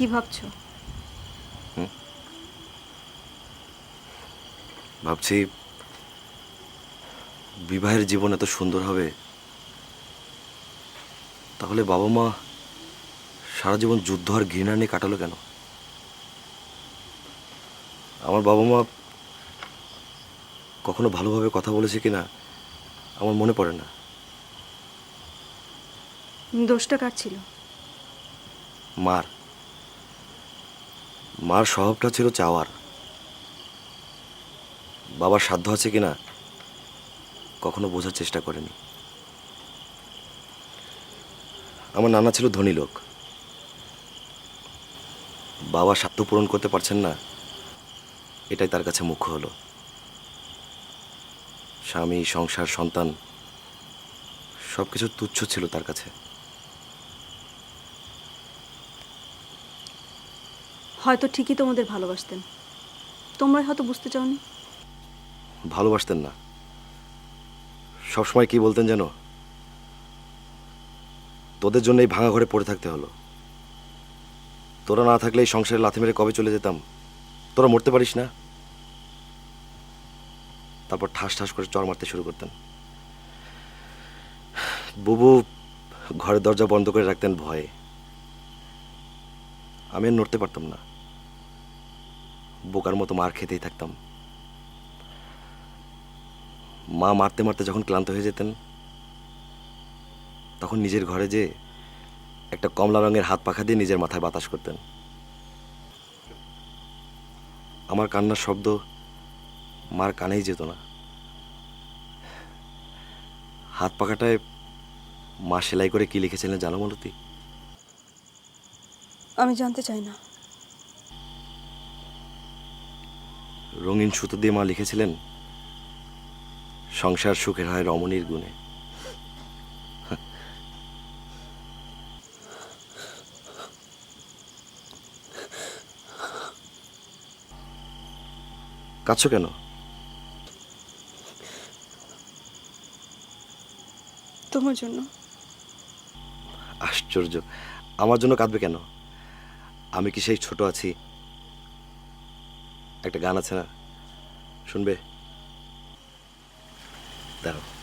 কি ভাবছ? ভাবছি বিবাহের জীবন এত সুন্দর হবে তাহলে বাবা মা সারা জীবন যুদ্ধ আর ঘৃণা নিয়ে কাটালো কেন? আমার বাবা মা কখনো ভালোভাবে কথা বলেছে কিনা আমার মনে পড়ে না। দোষটা কার ছিল? মার। মার স্বভাবটা ছিল চাওয়ার। বাবার সাধ্য আছে কিনা কখনো বোঝার চেষ্টা করেনি। আমার নানা ছিল ধনী লোক। বাবা সাধ্য পূরণ করতে পারছেন না, এটাই তার কাছে মুখ্য হলো। স্বামী, সংসার, সন্তান সব কিছু তুচ্ছ ছিল তার কাছে। হয়তো ঠিকই তোমাদের ভালোবাসতেন। তোমরাই হয়তো বুঝতে চাওনি। ভালোবাসতেন না। সবসময় কি বলতেন যেন? তোদের জন্য এই ভাঙা ঘরে পড়ে থাকতে হলো। তোরা না থাকলে এই সংসারে লাথি মেরে কবে চলে যেতাম? তোরা মরতে পারিস না। তারপর ঠাস ঠাস করে চর মারতে শুরু করতেন। বুবু ঘরের দরজা বন্ধ করে রাখতেন ভয়ে। আমি আর নড়তে পারতাম না। বোকার মতো মার খেতেই থাকতাম। মা মারতে মারতে যখন ক্লান্ত হয়ে যেতেন, তখন নিজের ঘরে যে একটা কমলা রঙের হাত পাখা দিয়ে নিজের মাথায় বাতাস করতেন। আমার কান্নার শব্দ মার কানেই যেত না। হাত পাখাটায় মা সেলাই করে কি লিখেছিলেন জানো মলতি? আমি জানতে চাই না। রঙিন সুতো দিয়ে মা লিখেছিলেন সংসার সুখের হয় রমণীর গুণে। কাঁদছো কেন? তোমার জন্য। আশ্চর্য। আমার জন্য কাঁদবে কেন? আমি কি সেই ছোট আছি একটা গান আছে না? শুনবে? দাঁড়াও।